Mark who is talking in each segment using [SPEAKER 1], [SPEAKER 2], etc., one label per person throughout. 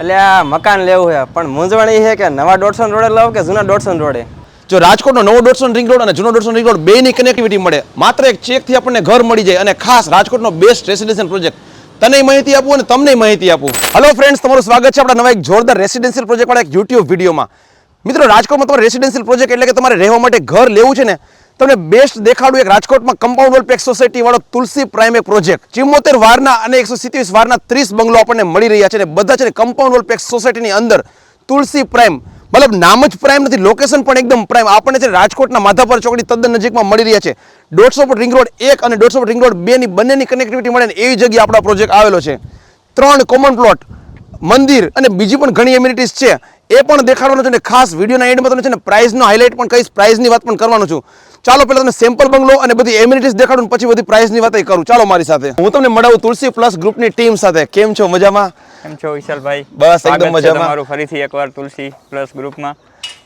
[SPEAKER 1] એટલે આ મકાન લેવું છે. પણ મૂંઝવણ એ છે કે નવા દોઢસો રોડે લાવ કે જૂના દોઢસો રોડે?
[SPEAKER 2] જો રાજકોટનો નવો દોઢસો રિંગ રોડ અને જૂનો દોઢસો રિંગ રોડ બેની કનેક્ટિવિટી મળે. માત્ર એક ચેકથી આપણને ઘર મળી જાય અને ખાસ રાજકોટનો બેસ્ટ રેસિડેન્શિયલ પ્રોજેક્ટ તને માહિતી આપું અને તમને માહિતી આપું. હલો ફ્રેન્ડ્સ તમારું સ્વાગત છે આપણા નવા એક જોરદાર રેસિડેન્શિયલ પ્રોજેક્ટ વાળા એક યુટ્યુબ વિડીયોમાં. મિત્રો, રાજકોટમાં તમારે રેસિડેન્શિયલ પ્રોજેક્ટ એટલે કે તમારે રહેવા માટે ઘર લેવું છે ને તમને બેસ્ટ દેખાડું એક રાજકોટમાં કમ્પાઉન્ડ વોલ પેક સોસાયટી વાળો તુલસી પ્રાઇમ એક પ્રોજેક્ટ ચિમોતેર વારના અને એકસો સિત્રીસ વારના ત્રીસ બંગલો આપણને મળી રહ્યા છે અને બધા છે કમ્પાઉન્ડ વોલ પેક સોસાયટીની અંદર તુલસી પ્રાઇમ મતલબ નામ જ પ્રાઇમ નથી લોકેશન પણ એકદમ પ્રાઇમ આપણને છે રાજકોટના માધાપર ચોકડી તદ્દન નજીકમાં મળી રહ્યા છે. દોઢસો ફૂટ રિંગ રોડ એક અને દોઢસો ફૂટ રિંગ રોડ બેની બંનેની કનેક્ટિવિટી મળે એવી જગ્યાએ આપણો પ્રોજેક્ટ આવેલો છે. ત્રણ કોમન પ્લોટ મંદિર અને બીજી પણ ઘણી એમ્યુનિટીઝ છે. એ પણ દેખાડવાનું છે અને ખાસ વિડીયોના એન્ડમાં તમને છે ને પ્રાઇઝનો હાઇલાઇટ પણ કહીશ પ્રાઇઝની વાત પણ કરવાનું છું. ચાલો પહેલાં તમને સેમ્પલ બંગલો અને બધી એમ્યુનિટીઝ દેખાડું પછી બધી પ્રાઇઝની વાત કરું. ચાલો મારી સાથે. હું તમને મળાવું તુલસી પ્લસ ગ્રુપની ટીમ સાથે. કેમ છો? મજામાં?
[SPEAKER 1] કેમ છો વિશાલભાઈ?
[SPEAKER 2] બસ, એકદમ મજામાં.
[SPEAKER 1] મારું ફરીથી એકવાર તુલસી પ્લસ ગ્રુપમાં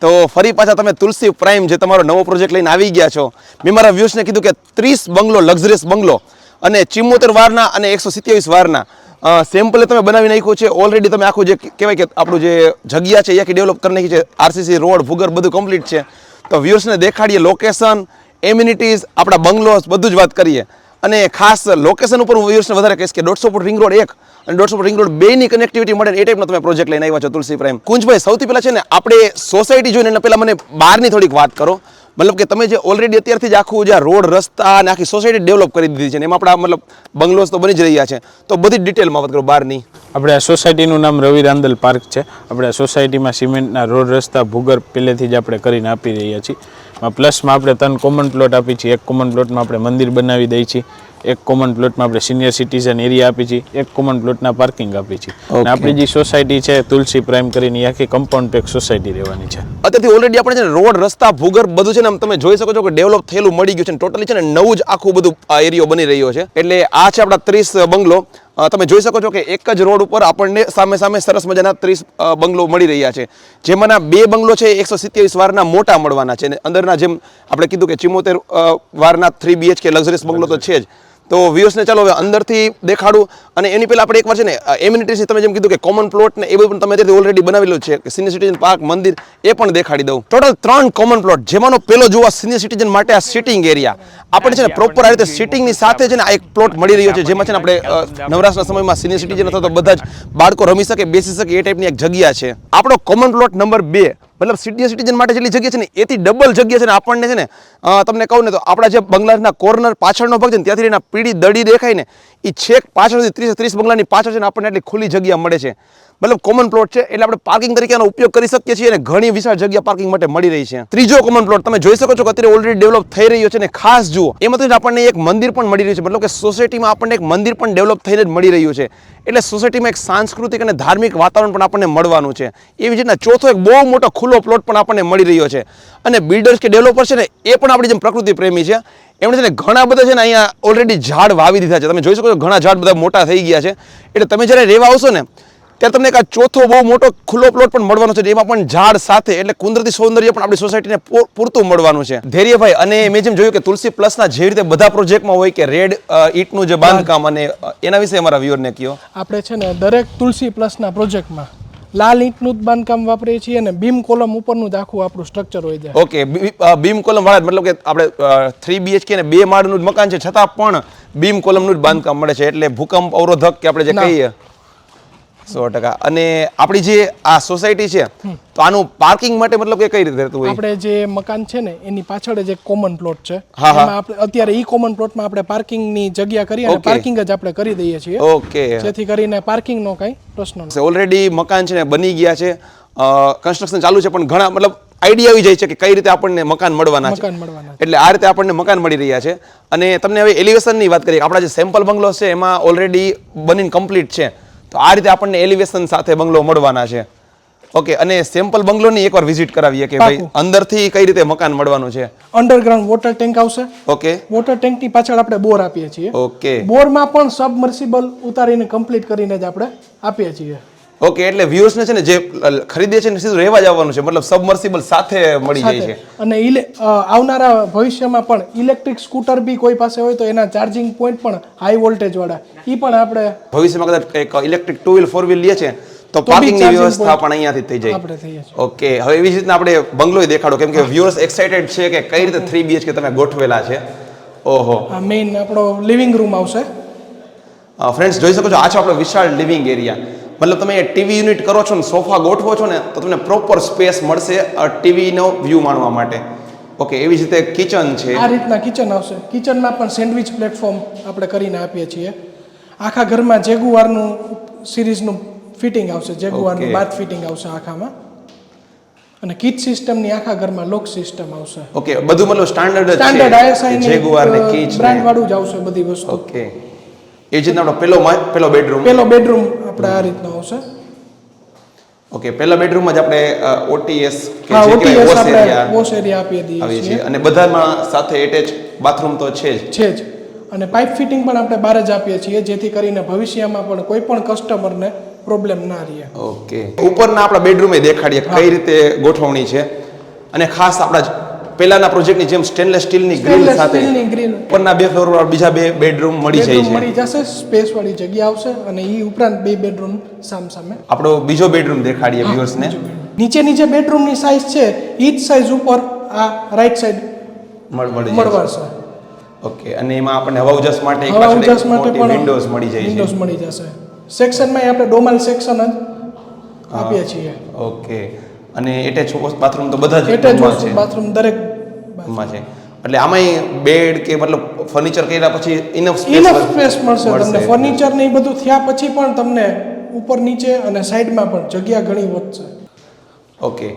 [SPEAKER 2] તો ફરી પાછા તમે તુલસી પ્રાઇમ જે તમારો નવો પ્રોજેક્ટ લઈને આવી ગયા છો મેં મારા વ્યૂઝને કીધું કે ત્રીસ બંગલો લક્ઝરિયસ બંગલો અને ચિમ્મોતેર વારના અને એકસો સિત્યાવીસ વારના. સેમ્પલે તમે બનાવી નાખ્યું છે. ઓલરેડી તમે આખું જે કહેવાય કે આપણું જે જગ્યા છે, એ આખી ડેવલપ કરી નાખી છે. આરસીસી રોડ ભૂગર બધું કમ્પ્લીટ છે. તો વ્યૂર્સને દેખાડીએ લોકેશન એમ્યુનિટીઝ આપણા બંગલોસ, બધું જ વાત કરીએ. અને ખાસ લોકેશન ઉપર હું વ્યૂઅર્સને વધારે કહીશ કે દોઢસો ફૂટ રિંગ રોડ એક અને દોઢસો ફૂટ રિંગ રોડ બેની કનેક્ટિવિટી મળે એ ટાઈપનો તમે પ્રોજેક્ટ લઈને આવ્યા છો તુલસી પ્રેમ કુંજભાઈ, સૌથી પહેલાં છે ને, આપણે સોસાયટી જોઈને એના પહેલાં મને બહારની થોડીક વાત કરો. મતલબ કે તમે જે ઓલરેડી અત્યારથી જ આખું જે રોડ, રસ્તા અને આખી સોસાયટી ડેવલપ કરી દીધી છે ને એમાં આપણા મતલબ બંગલોસ તો બની જ રહ્યા છે. તો બધી ડિટેલમાં વાત કરો, બહારની.
[SPEAKER 3] આપણે આ સોસાયટીનું નામ રવિ રાંદલ પાર્ક છે. આપણે આ સોસાયટીમાં સિમેન્ટના રોડ, રસ્તા, ભૂગર્ભ પહેલેથી જ આપણે કરીને આપી રહ્યા છીએ. પ્લસમાં આપણે ત્રણ કોમન પ્લોટ આપી છીએ. એક કોમન પ્લોટમાં આપણે મંદિર બનાવી દઈએ છીએ. એક કોમન પ્લોટમાં આપણે સિનિયર સિટીઝન એરિયા આપી છે એક કોમન પ્લોટના પાર્કિંગ આપી છે. અને આપણી જે સોસાયટી છે તુલસી પ્રાઇમ કરીને આખી કમ્પાઉન્ડ પેક સોસાયટી રહેવાની છે.
[SPEAKER 2] અત્યારથી ઓલરેડી આપણે છે ને રોડ રસ્તા ભૂગર્ભ બધું છે ને તમે જોઈ શકો છો કે ડેવલપ થયેલું મળી ગયું છે ટોટલી છે ને નવું જ આખું બધું આ એરિયો બની રહ્યો છે. એટલે આ છે આપણા ત્રીસ બંગલો. તમે જોઈ શકો છો કે એક જ રોડ ઉપર આપણને સામે સામે સરસ મજાના ત્રીસ બંગલો મળી રહ્યા છે. જેમાંના બે બંગલો છે એકસો સિત્યાવીસ વારના મોટા મળવાના છે. અને અંદરના જેમ આપણે કીધું કે ચિમોતેર વારના થ્રી બીએચકે લક્ઝરીસ બંગલો તો છે જ. તો વ્યુઅર્સને ચાલો હવે અંદરથી દેખાડું. અને એની પહેલાં આપણે એકવાર છે ને એમ્યુનિટીઝ તમે જેમ કીધું કે કોમન પ્લોટ ને એ બધું પણ તમે અત્યારથી ઓલરેડી બનાવેલું છે કે સિનિયર સિટીઝન પાર્ક મંદિર એ પણ દેખાડી દઉં. ટોટલ ત્રણ કોમન પ્લોટ જેમાંનો પહેલો જોવા સિનિયર સિટીઝન માટે આ સિટિંગ એરિયા આપણે છે ને પ્રોપર આ રીતે સિટિંગની સાથે છે ને આ એક પ્લોટ મળી રહ્યો છે જેમાં છે ને આપણે નવરાશના સમયમાં સિનિયર સિટીઝન અથવા તો બધા જ બાળકો રમી શકે બેસી શકે એ ટાઈપની એક જગ્યા છે. આપણો કોમન પ્લોટ નંબર બે. મતલબ સિનિયર સિટીઝન માટે જેટલી જગ્યા છે ને, એથી ડબલ જગ્યા છે ને આપણને છે ને તમને કહું ને તો આપણા જે બંગલાના કોર્નર પાછળનો ભાગ છે ને, ત્યાંથી એના પીળી દડી દેખાય ને એ છેક પાછળથી ત્રીસ ત્રીસ બંગલાની પાછળ છે ને આપણને એટલી ખુલ્લી જગ્યા મળે છે. મતલબ કોમન પ્લોટ છે એટલે આપણે પાર્કિંગ તરીકે આનો ઉપયોગ કરી શકીએ છીએ અને ઘણી વિશાળ જગ્યા પાર્કિંગ માટે મળી રહી છે. ત્રીજો કોમન પ્લોટ તમે જોઈ શકો છો કે અત્યારે ઓલરેડી ડેવલપ થઈ રહ્યો છે અને ખાસ જુઓ, એમાંથી આપણને એક મંદિર પણ મળી રહ્યું છે. મતલબ કે સોસાયટીમાં આપણને એક મંદિર પણ ડેવલપ થઈને જ મળી રહ્યું છે. એટલે સોસાયટીમાં એક સાંસ્કૃતિક અને ધાર્મિક વાતાવરણ પણ આપણને મળવાનું છે. એવી રીતના ચોથો એક બહુ મોટો ખુલ્લો પ્લોટ પણ આપણને મળી રહ્યો છે. અને બિલ્ડર્સ કે ડેવલપર છે ને, એ પણ આપણી જેમ પ્રકૃતિ પ્રેમી છે. એમણે છે ને ઘણા બધા છે ને અહીંયા ઓલરેડી ઝાડ વાવી દીધા છે. તમે જોઈ શકો છો ઘણા ઝાડ બધા મોટા થઈ ગયા છે. એટલે તમે જ્યારે રહેવા આવશો ને ત્યારે તમને એક આ ચોથો બહુ મોટો ખુલ્લો પ્લોટ પણ મળવાનો છે એમાં પણ ઝાડ સાથે એટલે કુદરતી સૌંદર્ય પણ આપણી સોસાયટીને પૂરતું મળવાનું છે. ધૈર્યભાઈ અને મેં જેમ જોયું કે તુલસી પ્લસના જે રીતે બધા પ્રોજેક્ટમાં હોય કે રેડ ઈટનું જે બાંધકામ અને એના વિશે અમારા વ્યુઅરને કહો
[SPEAKER 4] આપણે છે ને દરેક તુલસી પ્લસના પ્રોજેક્ટમાં લાલ ઈંટનું જ બાંધકામ વાપરીએ છીએ અને બીમ કોલમ ઉપરનું જ આખું આપણું સ્ટ્રક્ચર હોય છે.
[SPEAKER 2] ઓકે બીમ કોલમ વાળા મતલબ કે આપણે થ્રી બીએચકે ને બે માળનું જ મકાન છે છતાં પણ બીમ કોલમનું જ બાંધકામ મળે છે એટલે ભૂકંપ અવરોધક કે આપણે જે કહીએ. સો ટકા. અને આપણી જે આ સોસાયટી છે તો આનું પાર્કિંગ માટે મતલબ કે કઈ રીતે રહેતું હોય?
[SPEAKER 4] આપણે જે મકાન છે ને એની પાછળ જ એક કોમન પ્લોટ છે. એમાં આપણે અત્યારે ઈ કોમન પ્લોટમાં આપણે પાર્કિંગની જગ્યા કરી અને પાર્કિંગ જ આપણે કરી દઈએ છીએ.
[SPEAKER 2] ઓકે.
[SPEAKER 4] જેથી કરીને પાર્કિંગનો કાંઈ પ્રશ્ન નથી
[SPEAKER 2] ઓલરેડી મકાન છે ને બની ગયા છે. કન્સ્ટ્રક્શન ચાલુ છે પણ ઘણા મતલબ આઈડિયા આવી જાય છે કે કઈ રીતે આપણને મકાન મળવાના છે. એટલે આ રીતે આપણને મકાન મળી રહ્યા છે. અને તમને હવે એલિવેશનની વાત કરીએ. આપણા જે સેમ્પલ બંગલો છે એમાં ઓલરેડી બનીને કમ્પ્લીટ છે. તો આ રીતે આપણને એલિવેશન સાથે બંગલો મળવાના છે. ઓકે અને સેમ્પલ બંગલોની એકવાર વિઝિટ કરાવીએ કે ભાઈ અંદરથી કઈ રીતે મકાન મળવાનું છે.
[SPEAKER 4] અંડરગ્રાઉન્ડ વોટર ટેન્ક આવશે.
[SPEAKER 2] ઓકે
[SPEAKER 4] વોટર ટેન્કની પાછળ આપણે બોર આપીએ છીએ.
[SPEAKER 2] ઓકે
[SPEAKER 4] બોરમાં પણ સબમર્સિબલ ઉતારીને કમ્પ્લીટ કરીને જ આપણે આપીએ છીએ.
[SPEAKER 2] ઓકે એટલે વ્યુઅર્સને છે ને જે ખરીદે છે ને સીધું રહેવા જ આવવાનું છે. મતલબ સબમર્સિબલ સાથે મળી જાય છે.
[SPEAKER 4] અને ઇલે આવનારા ભવિષ્યમાં પણ ઇલેક્ટ્રિક સ્કૂટર બી કોઈ પાસે હોય તો એના ચાર્જિંગ પોઈન્ટ પણ હાઈ વોલ્ટેજ વાળા. એ પણ આપણે
[SPEAKER 2] ભવિષ્યમાં કદાચ એક electric two wheel four wheel લે છે તો પાર્કિંગની વ્યવસ્થા પણ અહીંયાથી થઈ જાય. ઓકે હવે એવી જ રીતના આપણે બંગલોય દેખાડો. કેમ કે વ્યુઅર્સ એક્સાઇટેડ છે કે કઈ રીતે થ્રી બીએચકે તમે ગોઠવેલા છે. ઓહો.
[SPEAKER 4] આ મેઇન આપણો લિવિંગ રૂમ આવશે.
[SPEAKER 2] ફ્રેન્ડ્સ જોઈ શકો છો આ છે આપણો વિશાળ લિવિંગ એરિયા મતલબ તમે ટીવી યુનિટ કરો છો ને સોફા ગોઠવો છો ને તો તમને પ્રોપર સ્પેસ મળશે ટીવીનો વ્યૂ માણવા માટે. ઓકે એવી જ રીતે કિચન છે.
[SPEAKER 4] આ રીતના કિચન આવશે. કિચનમાં પણ સેન્ડવિચ પ્લેટફોર્મ આપણે કરીને આપીએ છીએ. આખા ઘરમાં જેગુઆરનું સિરીઝનું ફિટિંગ આવશે જેગુઆરનું બાથ ફિટિંગ આવશે આખામાં. અને કિચ સિસ્ટમની આખા ઘરમાં લોક સિસ્ટમ આવશે.
[SPEAKER 2] ઓકે બધું મતલબ સ્ટાન્ડર્ડ
[SPEAKER 4] સ્ટાન્ડર્ડ આઈએસઆઈ
[SPEAKER 2] જેગુઆર ને કીચ
[SPEAKER 4] બ્રાન્ડ વાળું જ આવશે બધી વસ્તુ.
[SPEAKER 2] ઓકે એ જ આપણો પેલો પેલો બેડરૂમ
[SPEAKER 4] પેલો બેડરૂમ આપણે આ રીતનો આવશે.
[SPEAKER 2] ઓકે પહેલા બેડરૂમમાં જ આપણે ઓટીએસ કે જે
[SPEAKER 4] કે
[SPEAKER 2] વોશ એરિયા
[SPEAKER 4] વોશ એરિયા આપી દઈએ
[SPEAKER 2] છીએ. અને બધામાં સાથે એટેચ બાથરૂમ તો છે જ.
[SPEAKER 4] છે જ. અને પાઇપ ફિટિંગ પણ આપણે બહાર જ આપીએ છીએ જેથી કરીને ભવિષ્યમાં પણ કોઈ પણ કસ્ટમરને પ્રોબ્લેમ ના રહે.
[SPEAKER 2] ઓકે ઉપરના આપણા બેડરૂમે દેખાડીએ કઈ રીતે ગોઠવણી છે. અને ખાસ આપણા પહેલાના પ્રોજેક્ટની જેમ સ્ટેનલેસ સ્ટીલની ગ્રીલ સાથે ઉપરના બે ફ્લોર વાળા બીજા બે બેડરૂમ મળી જાય છે.
[SPEAKER 4] મળી જશે સ્પેસ વાળી જગ્યા આવશે અને એ ઉપરાંત બે બેડરૂમ સામ સામે
[SPEAKER 2] આપણો બીજો બેડરૂમ દેખાડીએ વ્યુઅર્સને
[SPEAKER 4] નીચેની જે બેડરૂમની સાઇઝ છે એ જ સાઇઝ ઉપર આ રાઈટ સાઈડ મળવાશે.
[SPEAKER 2] ઓકે અને એમાં આપણને હવા ઉજાસ માટે
[SPEAKER 4] હવા ઉજાસ માટે પણ
[SPEAKER 2] વિન્ડોઝ મળી જાય
[SPEAKER 4] વિન્ડોઝ મળી જશે. સેક્શનમાં આપણે ડોમલ સેક્શન જ આપીએ છીએ.
[SPEAKER 2] ઓકે અને એટેચ બાથરૂમ તો બધા જ
[SPEAKER 4] એટેચ બાથરૂમ દરેક
[SPEAKER 2] માં છે. એટલે આમાંય બેડ કે મતલબ ફર્નિચર કર્યા પછી ઇનફ
[SPEAKER 4] ઇનફ સ્પેસ મળશે. તમને. ફર્નિચર ને એ બધું થયા પછી પણ તમને ઉપર નીચે અને સાઈડમાં પણ જગ્યા ઘણી વધશે.
[SPEAKER 2] ઓકે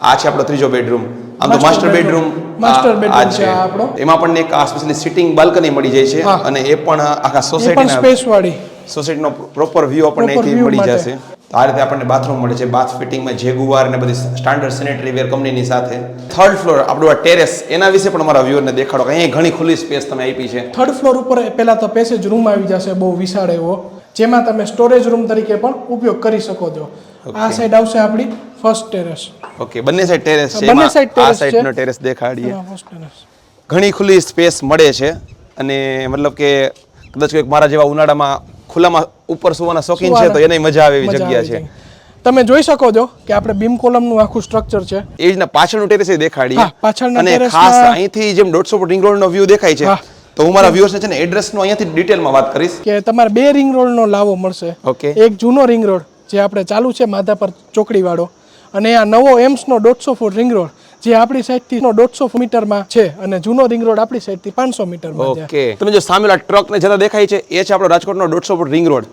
[SPEAKER 2] આ છે આપણો ત્રીજો બેડરૂમ આમ તો માસ્ટર બેડરૂમ
[SPEAKER 4] માસ્ટર બેડરૂમ છે આપણો.
[SPEAKER 2] એમાં પણ એક આ સ્પેશિયલી સિટિંગ બાલ્કની મળી જાય છે અને એ પણ આખા સોસાયટીના
[SPEAKER 4] સ્પેસ વાળી.
[SPEAKER 2] સોસાયટીનો પ્રોપર વ્યૂ આપણને અહીંથી મળી. જશે. તો આ રીતે આપણને બાથરૂમ મળે છે. બાથ ફિટિંગમાં જેગુઆર ને બધી સ્ટાન્ડર્ડ સેનેટરી વેર કંપનીની સાથે. થર્ડ ફ્લોર આપણું આ ટેરેસ એના વિશે પણ અમારા વ્યૂઅરને દેખાડો કે અહીં ઘણી ખુલ્લી સ્પેસ તમે આપી છે.
[SPEAKER 4] થર્ડ ફ્લોર ઉપર પહેલાં તો પેસેજ રૂમ આવી જશે બહુ વિશાળ એવો. જેમાં તમે સ્ટોરેજ રૂમ તરીકે પણ ઉપયોગ કરી શકો છો. આ સાઈડ આવશે આપણી ફર્સ્ટ ટેરેસ
[SPEAKER 2] ઓકે બંને સાઈડ ટેરેસ છે.
[SPEAKER 4] બંને
[SPEAKER 2] સાઈડ
[SPEAKER 4] ટેરેસ છે આ.
[SPEAKER 2] સાઈડનો ટેરેસ દેખાડીએ. ઘણી ખુલ્લી સ્પેસ મળે છે. અને મતલબ કે કદાચ કોઈક મારા જેવા ઉનાળામાં ખુલ્લામાં ઉપર સુવાના શોખીન છે તો એને મજા આવે એવી જગ્યા છે.
[SPEAKER 4] તમે જોઈ શકો છો કે આપણે બીમ કોલમનું આખું સ્ટ્રક્ચર છે.
[SPEAKER 2] એ રીતના પાછળનું ટેરેસ એ
[SPEAKER 4] દેખાડી. પાછળના
[SPEAKER 2] અને ખાસ અહીંથી જેમ દોઢસો ફૂટ રિંગ રોડનો વ્યૂ દેખાય છે. તો હું મારા વ્યુઅર્સને છે ને એડ્રેસનો અહીંયાથી ડિટેલમાં વાત કરીશ.
[SPEAKER 4] કે તમારે બે રિંગ રોડનો લાવો મળશે.
[SPEAKER 2] ઓકે.
[SPEAKER 4] એક જૂનો રિંગ રોડ જે આપણે ચાલુ છે માધાપર ચોકડી વાળો અને આ નવો એમ્સનો દોઢસો ફૂટ રિંગ રોડ જે આપણી સાઈડથી દોઢસો મીટરમાં છે અને જૂનો રિંગ રોડ આપણી સાઈડથી પાંચસો મીટરમાં
[SPEAKER 2] ઓકે. તમે જો સામેલા ટ્રક ને જતા દેખાય છે એ છે આપણો રાજકોટનો દોઢસો ફૂટ રિંગ રોડ.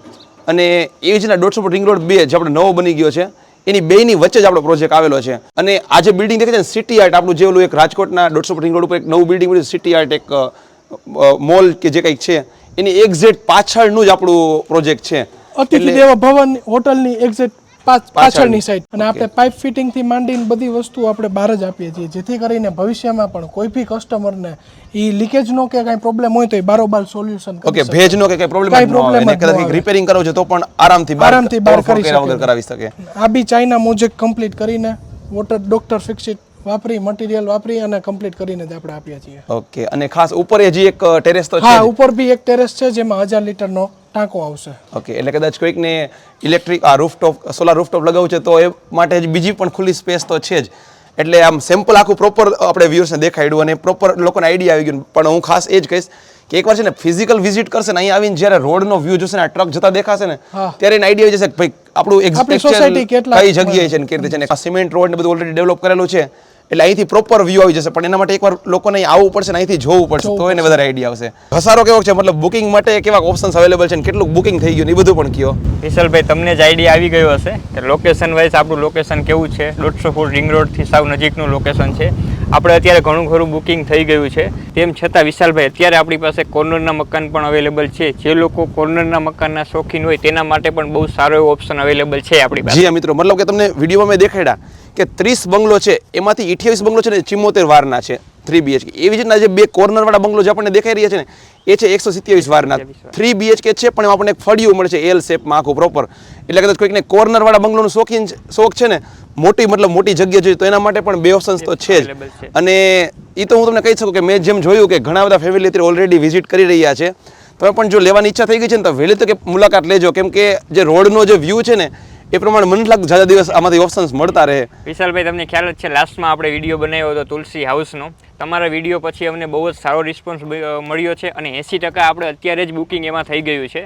[SPEAKER 2] અને એ જ દોઢસો ફૂટ રિંગ રોડ બે જે આપણે નવો બની ગયો છે એની બેની વચ્ચે જ આપણો પ્રોજેક્ટ આવેલો છે. અને આ જે બિલ્ડિંગ દેખાય છે ને સિટી આર્ટ આપણું જે ઓલું એક રાજકોટના દોઢસો ફૂટ રિંગ રોડ ઉપર એક નવું બિલ્ડિંગ બન્યું સિટી આર્ટ એક મોલ કે જે કંઈક છે એની એક્ઝેક્ટ પાછળનું જ આપણું પ્રોજેક્ટ છે.
[SPEAKER 4] અતિથિ દેવ ભવન હોટલની એક્ઝેક્ટ પાછળની સાઈડ અને આપણે પાઇપ ફિટિંગથી માંડીને બધી વસ્તુ આપણે બહાર જ આપીએ છીએ. જેથી કરીને ભવિષ્યમાં પણ કોઈ બી કસ્ટમરને એ લીકેજ નો કે કાંઈ પ્રોબ્લેમ હોય તો એ બારોબાર સોલ્યુશન
[SPEAKER 2] ઓકે ભેજનો કે કઈ પ્રોબ્લેમ
[SPEAKER 4] કાંઈ
[SPEAKER 2] કદાચ રિપેરિંગ કરો છો તો પણ આરામથી
[SPEAKER 4] આરામથી બહાર કરી શકે.
[SPEAKER 2] કરાવી શકે.
[SPEAKER 4] આ બી ચાઇના મોજેક કમ્પ્લીટ કરીને વોટર ડોક્ટર ફિક્સિટ વાપરી મટીરિયલ વાપરી અને કમ્પ્લીટ કરીને જ આપણે આપીએ છીએ.
[SPEAKER 2] ઓકે અને ખાસ ઉપર હજી એક ટેરેસ તો છે
[SPEAKER 4] હા ઉપર બી એક ટેરેસ છે જેમાં હજાર લીટરનો ટાંકો આવશે.
[SPEAKER 2] ઓકે એટલે કદાચ કોઈકને ઇલેક્ટ્રિક આ રૂફટોપ સોલાર રૂફટોપ લગાવવું છે તો એ માટે જ બીજી પણ ખુલ્લી સ્પેસ તો છે જ. એટલે આમ સેમ્પલ આખું પ્રોપર આપણે વ્યૂઅર્સને દેખાડ્યું અને પ્રોપર લોકોને આઈડિયા આવી ગયું. પણ હું ખાસ એ જ કહીશ કે એકવાર છે ને ફિઝિકલ વિઝિટ કરશે ને અહીંયા આવીને જ્યારે રોડનો વ્યૂ જોશે ને આ ટ્રક જતા દેખાશે ને ત્યારે એને આઈડિયા આવી જશે કે ભાઈ આપણું
[SPEAKER 4] કેટલા-
[SPEAKER 2] કઈ જગ્યાએ છે ને કેવી રીતે છે ને સિમેન્ટ રોડ ને બધું ઓલરેડી ડેવલપ કરેલું છે. એટલે અહીંથી પ્રોપર વ્યૂ આવી જશે. પણ એના માટે એકવાર લોકોને આવવું પડશે ને અહીંથી જોવું પડશે. તો એને વધારે આઈડિયા આવશે. ઘસારો કેવો છે? મતલબ બુકિંગ માટે કેવા ઓપ્શન્સ અવેલેબલ છે ને કેટલું બુકિંગ થઈ ગયું એ બધું પણ કયો.
[SPEAKER 5] વિશાલભાઈ તમને જ આઈડિયા આવી ગયો હશે. કે લોકેશન વાઇઝ આપણું લોકેશન કેવું છે? દોઢસો ફૂટ રિંગ રોડથી સાવ નજીકનું લોકેશન છે. આપણે અત્યારે ઘણું ખરું બુકિંગ થઈ ગયું છે. તેમ છતાં વિશાલભાઈ અત્યારે આપણી પાસે કોર્નરના મકાન પણ અવેલેબલ છે. જે લોકો કોર્નરના મકાનના શોખીન હોય તેના માટે પણ બહુ સારો એવો ઓપ્શન અવેલેબલ છે આપણી પાસે.
[SPEAKER 2] જી મિત્રો મતલબ કે તમને વિડીયોમાં મેં દેખાડ્યા. કે ત્રીસ બંગલો છે એમાંથી અઠ્યાવીસ બંગલો છે ને ચિમોતેર વારના છે થ્રી બીએચકે એવી જ રીતના જે બે કોર્નરવાળા બંગલો જે આપણને દેખાઈ રહ્યા છે ને એ છે એકસો સિત્યાવીસ વારના. થ્રી બીએચકે છે પણ આપણને એક ફળિયું મળે છે એલ શેપમાં આખું પ્રોપર એટલે કદાચ કોઈકને કોર્નરવાળા બંગલોનું શોખીન શોખ છે ને મોટી મતલબ મોટી જગ્યા જોઈએ તો એના માટે પણ બે ઓપ્શન્સ તો છે જ. અને એ તો હું તમને કહી શકું કે મેં જેમ જોયું કે ઘણા બધા ફેમિલી અત્યારે ઓલરેડી વિઝિટ કરી રહ્યા છે. તમે પણ જો લેવાની ઈચ્છા થઈ ગઈ છે ને તો વહેલી તો કે મુલાકાત લેજો. કેમ કે જે રોડનો જે વ્યૂ છે ને એ પ્રમાણે મને લાગતું જાજા દિવસ આમાંથી ઓપ્શન્સ મળતા રહે.
[SPEAKER 5] વિશાલભાઈ, તમને ખ્યાલ જ છે લાસ્ટમાં આપણે વીડિયો બનાવ્યો હતો તુલસી હાઉસનો તમારા વીડિયો પછી અમને બહુ જ સારો રિસ્પોન્સ મળ્યો છે અને એંસી ટકા આપણે અત્યારે જ બુકિંગ એમાં થઈ ગયું છે.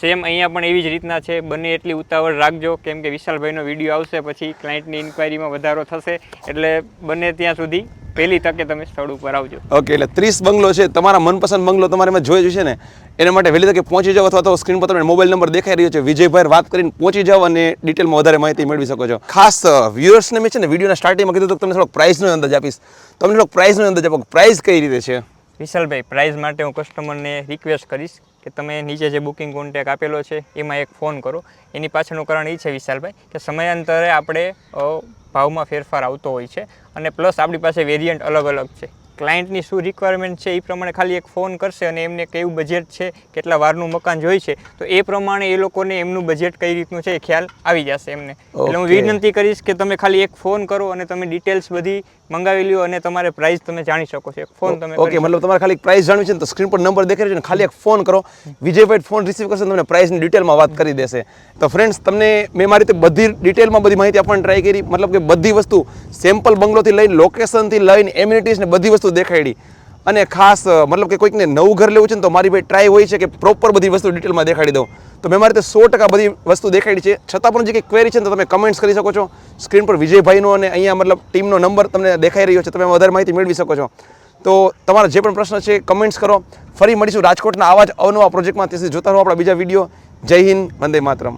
[SPEAKER 5] સેમ અહીંયા પણ એવી જ રીતના છે, બંને એટલી ઉતાવળ રાખજો, કેમ કે વિશાલભાઈનો વીડિયો આવશે પછી ક્લાયન્ટની ઇન્ક્વાયરીમાં વધારો થશે, એટલે બને ત્યાં સુધી પહેલી તકે તમે સ્થળ ઉપર આવજો.
[SPEAKER 2] ઓકે એટલે ત્રીસ બંગલો છે તમારા મનપસંદ બંગલો તમારે એમાં જોઈ છે ને એના માટે વહેલી તકે પહોંચી જાઓ અથવા તો સ્ક્રીન પર તમને મોબાઈલ નંબર દેખાઈ રહ્યો છે. વિજયભાઈ વાત કરીને પહોંચી જાઓ અને ડિટેલમાં વધારે માહિતી મેળવી શકો છો. ખાસ વ્યુઅર્સને મેં છે ને વિડીયોના સ્ટાર્ટિંગમાં કીધું તો તમને થોડોક પ્રાઇસનો અંદાજ આપીશ. તમને થોડોક પ્રાઇસનો અંદાજ આપો પ્રાઇસ કઈ રીતે છે?
[SPEAKER 5] વિશાલભાઈ પ્રાઇઝ માટે હું કસ્ટમરને રિક્વેસ્ટ કરીશ કે તમે નીચે જે બુકિંગ કોન્ટેક્ટ આપેલો છે એમાં એક ફોન કરો. એની પાછળનું કારણ એ છે વિશાલભાઈ કે સમયાંતરે આપણે ભાવમાં ફેરફાર આવતો હોય છે અને પ્લસ આપણી પાસે વેરિયન્ટ અલગ અલગ છે ક્લાયન્ટની શું રિક્વાયરમેન્ટ છે એ પ્રમાણે ખાલી એક ફોન કરશે અને એમને કેવું બજેટ છે કેટલા વારનું મકાન જોઈ છે તો એ પ્રમાણે એ લોકોને એમનું બજેટ કઈ રીતનું છે એ ખ્યાલ આવી જશે એમને. એટલે હું વિનંતી કરીશ કે તમે ખાલી એક ફોન કરો અને તમે ડિટેલ્સ બધી મંગાવી લ્યો અને તમારે પ્રાઇસ તમે જાણી શકો છો. એક ફોન તમે
[SPEAKER 2] ઓકે મતલબ તમારે ખાલી પ્રાઇસ જાણવી છે તો સ્ક્રીન પર નંબર દેખાય છે ને ખાલી એક ફોન કરો. વિજયભાઈ ફોન રિસીવ કરશે તમને પ્રાઇસની ડિટેલમાં વાત કરી દેશે. તો ફ્રેન્ડ્સ તમને મેં મારી રીતે બધી ડિટેલમાં બધી માહિતી આપણને ટ્રાય કરી. મતલબ કે બધી વસ્તુ સેમ્પલ બંગલોથી લઈને લોકેશનથી લઈને એમ્યુનિટીઝ ને બધી વસ્તુ દેખાડી અને ખાસ મતલબ કે કોઈકને નવું ઘર લેવું છે ને તો મારી ભાઈ ટ્રાય હોય છે કે પ્રોપર બધી વસ્તુ ડિટેલમાં દેખાડી દઉં. તો મેં મારી રીતે સો ટકા બધી વસ્તુ દેખાડી છે. છતાં પણ જે કંઈ ક્વેરી છે ને તો તમે કમેન્ટ્સ કરી શકો છો. સ્ક્રીન પર વિજયભાઈનો અને અહીંયા મતલબ ટીમનો નંબર તમને દેખાઈ રહ્યો છે. તમે વધારે માહિતી મેળવી શકો છો. તો તમારા જે પણ પ્રશ્ન છે કમેન્ટ્સ કરો. ફરી મળીશું રાજકોટના આવા જ અવનવા પ્રોજેક્ટમાં તેથી જોતા રહો આપણા બીજા વીડિયો જય હિન્દ, વંદે માતરમ.